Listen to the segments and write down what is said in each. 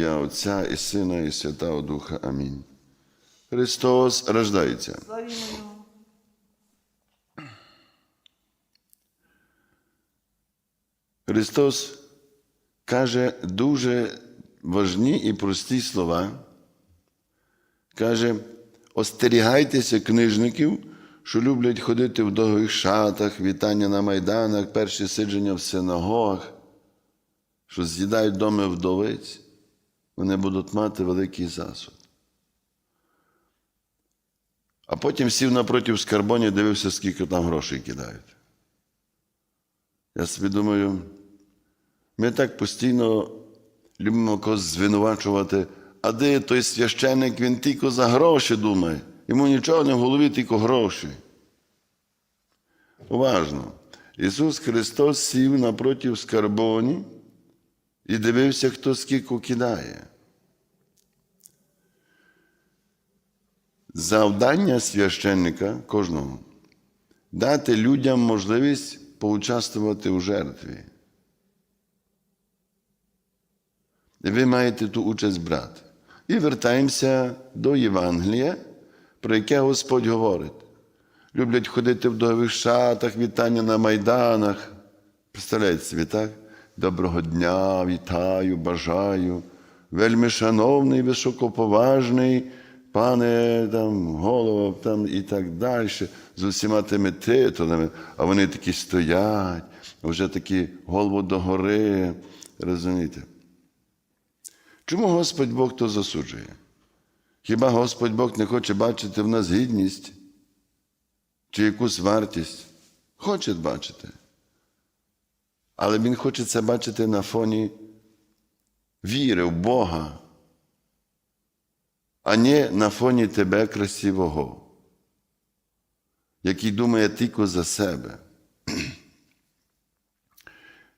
ім'я Отця і Сина, і Святого Духа. Амінь. Христос рождається. Христос каже дуже важні і прості слова. Каже: остерігайтеся книжників, що люблять ходити в довгих шатах, вітання на майданах, перші сидження в синагогах, що з'їдають доми вдовиць, вони будуть мати великий засуд. А потім сів напротив скарбоні, і дивився, скільки там грошей кидають. Я собі думаю, ми так постійно любимо когось звинувачувати, а де той священник, він тільки за гроші думає. Йому нічого не в голові, тільки гроші. Уважно. Ісус Христос сів напротив скарбоні і дивився, хто скільки кидає. Завдання священника кожного дати людям можливість поучаствувати у жертві. І ви маєте ту участь брати. І вертаємося до Євангелія, про яке Господь говорить. Люблять ходити в довгих шатах, вітання на майданах. Представляєте собі, так? Доброго дня, вітаю, бажаю. Вельми шановний, високоповажний, пане там, голова там, і так далі, з усіма тими титулами, а вони такі стоять, вже такі голову догори. Розумієте? Чому Господь Бог то засуджує? Хіба Господь Бог не хоче бачити в нас гідність чи якусь вартість? Хоче бачити. Але Він хоче це бачити на фоні віри в Бога, а не на фоні тебе красивого, який думає тільки за себе.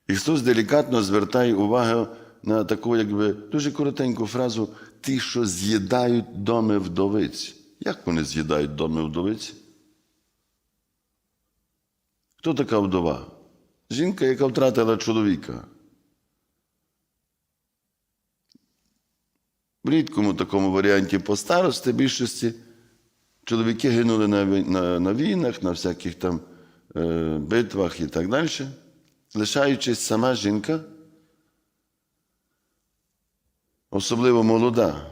Ісус делікатно звертає увагу на таку, якби дуже коротеньку фразу ті, що з'їдають доми вдовиць. Як вони з'їдають доми вдовиць? Хто така вдова? Жінка, яка втратила чоловіка. В рідкому такому варіанті по старості більшості чоловіки гинули на, на, на війнах, на всяких там е, битвах і так далі, лишаючись сама жінка, особливо молода.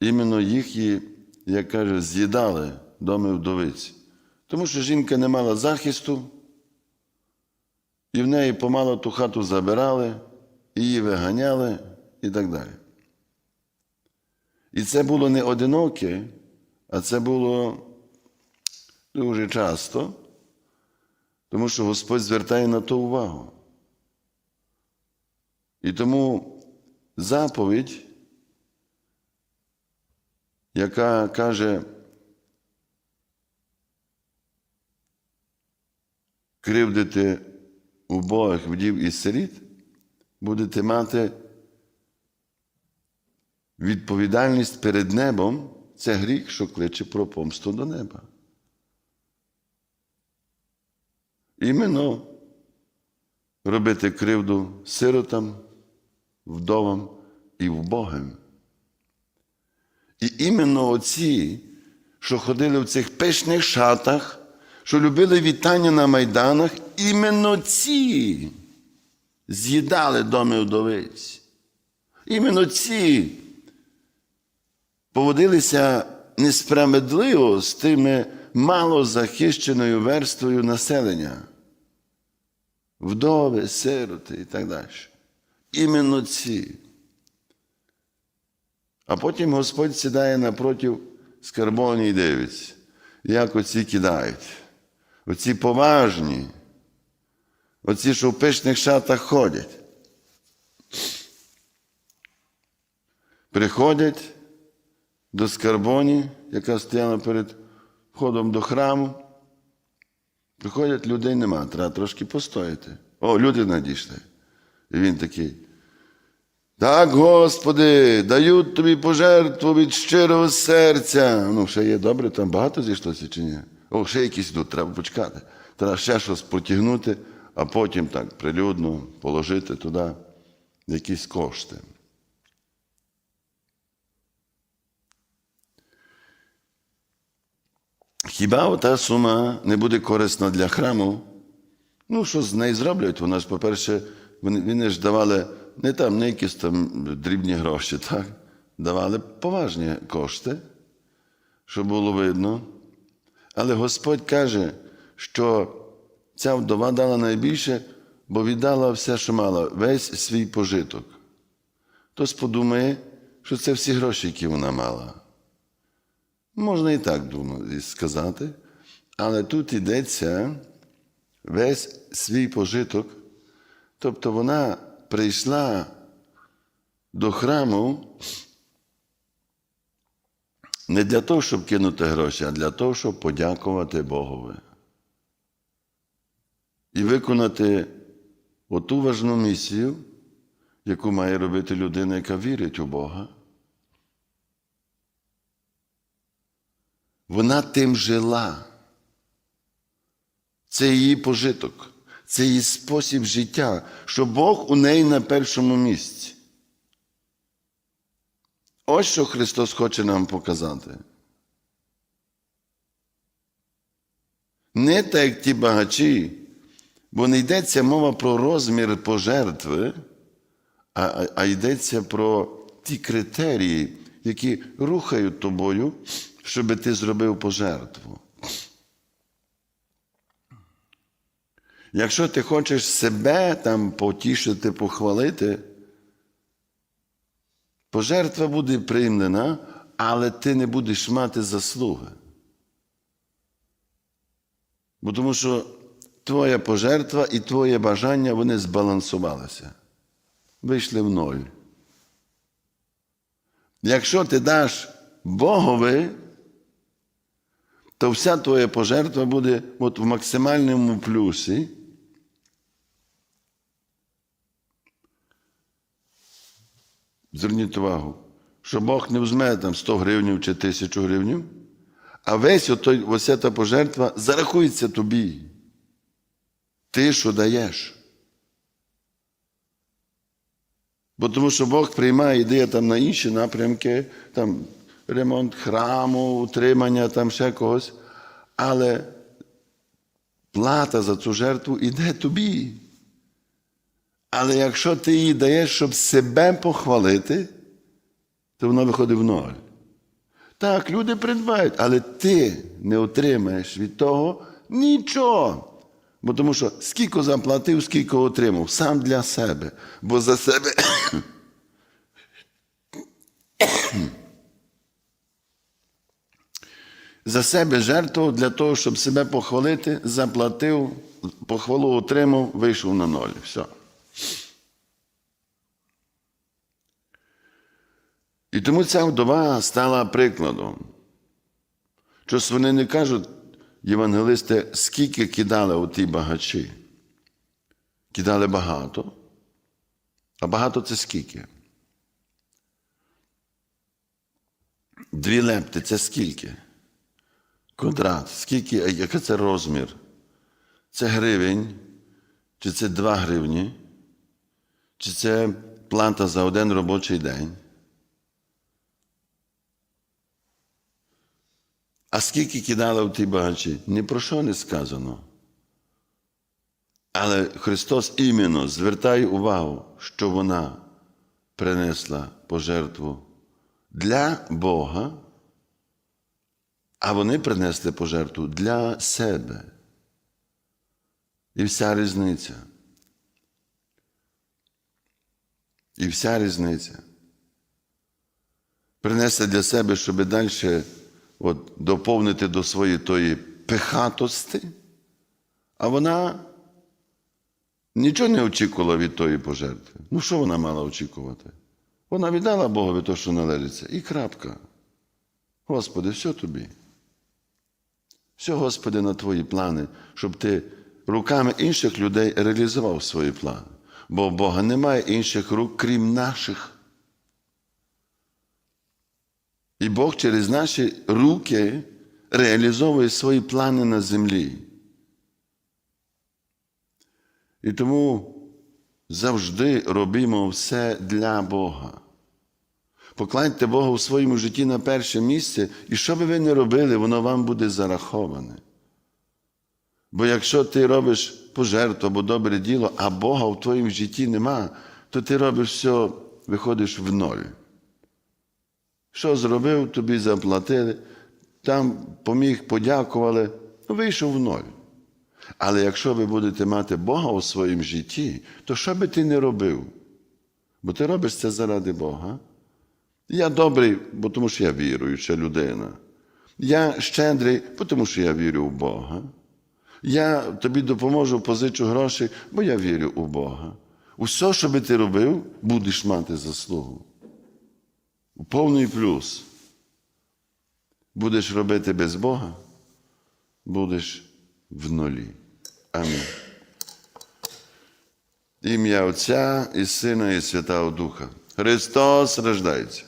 Іменно їх, як каже, з'їдали доми вдовиць. Тому що жінка не мала захисту, і в неї помало ту хату забирали, її виганяли і так далі. І це було не одиноке, а це було дуже часто, тому що Господь звертає на то увагу. І тому заповідь, яка каже, кривдити убогих вдів і сиріт, будете мати відповідальність перед небом це гріх, що кличе про помсту до неба. Іменно робити кривду сиротам, вдовам і вбогим. І іменно оці, що ходили в цих пишних шатах, що любили вітання на майданах, іменно ці з'їдали доми вдовиць. Іменно ці поводилися несправедливо з тими малозахищеною верствою населення. Вдови, сироти і так далі. Іменно ці. А потім Господь сідає напротив скарбоні і дивиться, як оці кидають. Оці поважні, оці, що в пишних шатах ходять. Приходять до скарбоні, яка стояла перед входом до храму. Приходять, людей нема, треба трошки постояти. О, люди надійшли. І він такий. Так, Господи, дають тобі пожертву від щирого серця. Ну, ще є добре, там багато зійшлося чи ні? О, ще якісь йдуть, треба почекати. Треба ще щось потягнути, а потім так прилюдно положити туди якісь кошти. Хіба ота сума не буде корисна для храму? Ну, що з нею зроблять? Вона ж, по-перше, вони, вони ж давали не там не якісь там дрібні гроші, так? Давали поважні кошти, щоб було видно. Але Господь каже, що ця вдова дала найбільше, бо віддала все, що мала, весь свій пожиток. Хтось подумає, що це всі гроші, які вона мала. Можна і так думати, сказати, але тут йдеться весь свій пожиток. Тобто вона прийшла до храму не для того, щоб кинути гроші, а для того, щоб подякувати Богові. І виконати оту важну місію, яку має робити людина, яка вірить у Бога. Вона тим жила. Це її пожиток, це її спосіб життя, що Бог у неї на першому місці. Ось що Христос хоче нам показати. Не так, як ті багачі, бо не йдеться мова про розмір пожертви, а, а, йдеться про ті критерії, які рухають тобою, щоб ти зробив пожертву. Якщо ти хочеш себе там потішити, похвалити, пожертва буде приймана, але ти не будеш мати заслуги. Бо тому що твоя пожертва і твоє бажання вони збалансувалися, вийшли в ноль. Якщо ти даш Богові, то вся твоя пожертва буде от в максимальному плюсі. Зверніть увагу, що Бог не візьме там 100 гривень чи 1000 гривень, а весь отой, ось ця пожертва зарахується тобі. Ти що даєш. Бо тому що Бог приймає ідею там на інші напрямки, там ремонт храму, утримання, там ще когось. Але плата за цю жертву йде тобі. Але якщо ти її даєш, щоб себе похвалити, то вона виходить в ноль. Так, люди придбають, але ти не отримаєш від того нічого. Бо тому що скільки заплатив, скільки отримав, сам для себе. Бо за себе. За себе жертвував для того, щоб себе похвалити, заплатив, похвалу отримав, вийшов на ноль. Все. І тому ця вдова стала прикладом. Щось вони не кажуть, євангелисти, скільки кидали у ті багачі. Кидали багато. А багато це скільки? Дві лепти це скільки? Квадрат. Скільки, який це розмір? Це гривень, чи це 2 гривні, чи це плата за один робочий день. А скільки кидали в ті багачі? Ні про що не сказано. Але Христос іменно звертає увагу, що вона принесла пожертву для Бога, а вони принесли пожертву для себе. І вся різниця. І вся різниця. Принесли для себе, щоб далі от, доповнити до своєї тої пихатості, а вона нічого не очікувала від тої пожертви. Ну, що вона мала очікувати? Вона віддала Богові те, що належиться, і крапка. Господи, все тобі. Все, Господи, на Твої плани, щоб ти руками інших людей реалізував свої плани. Бо в Бога немає інших рук, крім наших. І Бог через наші руки реалізовує свої плани на землі. І тому завжди робимо все для Бога. Покладьте Бога у своєму житті на перше місце, і що би ви не робили, воно вам буде зараховане. Бо якщо ти робиш пожертву або добре діло, а Бога в твоєму житті нема, то ти робиш все, виходиш в ноль. Що зробив, тобі заплатили, там поміг, подякували, ну, вийшов в ноль. Але якщо ви будете мати Бога у своєму житті, то що би ти не робив? Бо ти робиш це заради Бога. Я добрий, бо тому що я віруюча людина. Я щедрий, бо тому що я вірю в Бога. Я тобі допоможу, позичу гроші, бо я вірю у Бога. Усе, що би ти робив, будеш мати заслугу. Повний плюс. Будеш робити без Бога, будеш в нулі. Амінь. Ім'я Отця і Сина, і Святого Духа. Христос рождається.